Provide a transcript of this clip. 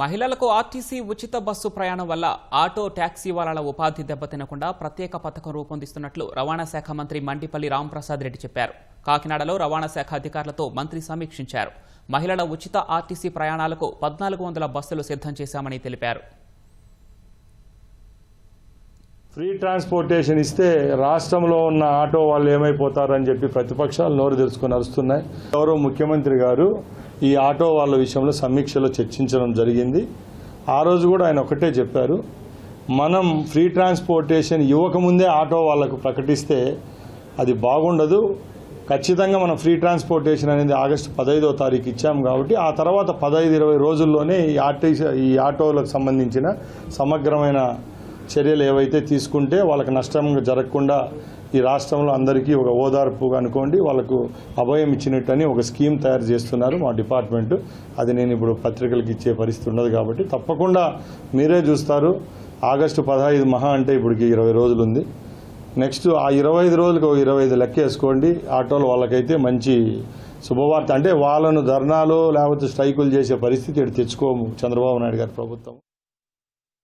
మహిళలకు ఆర్టీసీ ఉచిత బస్సు ప్రయాణం వల్ల ఆటో ట్యాక్సీ వాళ్ళ ఉపాధి దెబ్బతినకుండా ప్రత్యేక పథకం రూపొందిస్తున్నట్లు రవాణా శాఖ మంత్రి మండిపల్లి రాంప్రసాద్ రెడ్డి చెప్పారు. కాకినాడలో రవాణా శాఖ అధికారులతో మంత్రి సమీక్షించారు. మహిళల ఉచిత ఆర్టీసీ ప్రయాణాలకు పద్నాలుగు వందల బస్సులు సిద్ధం చేశామని తెలిపారు. ఫ్రీ ట్రాన్స్పోర్టేషన్ ఇస్తే రాష్ట్రంలో ఉన్న ఆటో వాళ్ళు ఏమైపోతారని చెప్పి ప్రతిపక్షాలు నోరు తెరుచుకొని అరుస్తున్నాయి. గౌరవ ముఖ్యమంత్రి గారు ఈ ఆటో వాళ్ళ విషయంలో సమీక్షలో చర్చించడం జరిగింది. ఆ రోజు కూడా ఆయన ఒకటే చెప్పారు. మనం ఫ్రీ ట్రాన్స్పోర్టేషన్ ఇవ్వకముందే ఆటో వాళ్ళకు ప్రకటిస్తే అది బాగుండదు. ఖచ్చితంగా మనం ఫ్రీ ట్రాన్స్పోర్టేషన్ అనేది ఆగస్టు పదహైదో తారీఖు ఇచ్చాం కాబట్టి ఆ తర్వాత పదహైదు ఇరవై రోజుల్లోనే ఈ ఆర్టీసీ ఈ ఆటోలకు సంబంధించిన సమగ్రమైన చర్యలు ఏవైతే తీసుకుంటే వాళ్ళకి నష్టం జరగకుండా ఈ రాష్ట్రంలో అందరికీ ఒక ఓదార్పుగా అనుకోండి వాళ్ళకు అభయం ఇచ్చినట్టని ఒక స్కీమ్ తయారు చేస్తున్నారు మా డిపార్ట్మెంటు. అది నేను ఇప్పుడు పత్రికలకు ఇచ్చే పరిస్థితి ఉండదు కాబట్టి తప్పకుండా మీరే చూస్తారు. ఆగస్టు పదహైదు మహా అంటే ఇప్పటికి ఇరవై రోజులు ఉంది. నెక్స్ట్ ఆ ఇరవై ఐదు రోజులకు ఒక ఇరవై ఐదు లెక్క వేసుకోండి. ఆటోలు వాళ్ళకైతే మంచి శుభవార్త. అంటే వాళ్ళను ధర్నాలు లేకపోతే స్ట్రైకులు చేసే పరిస్థితి ఇక్కడ తెచ్చుకోము చంద్రబాబు నాయుడు గారి ప్రభుత్వం.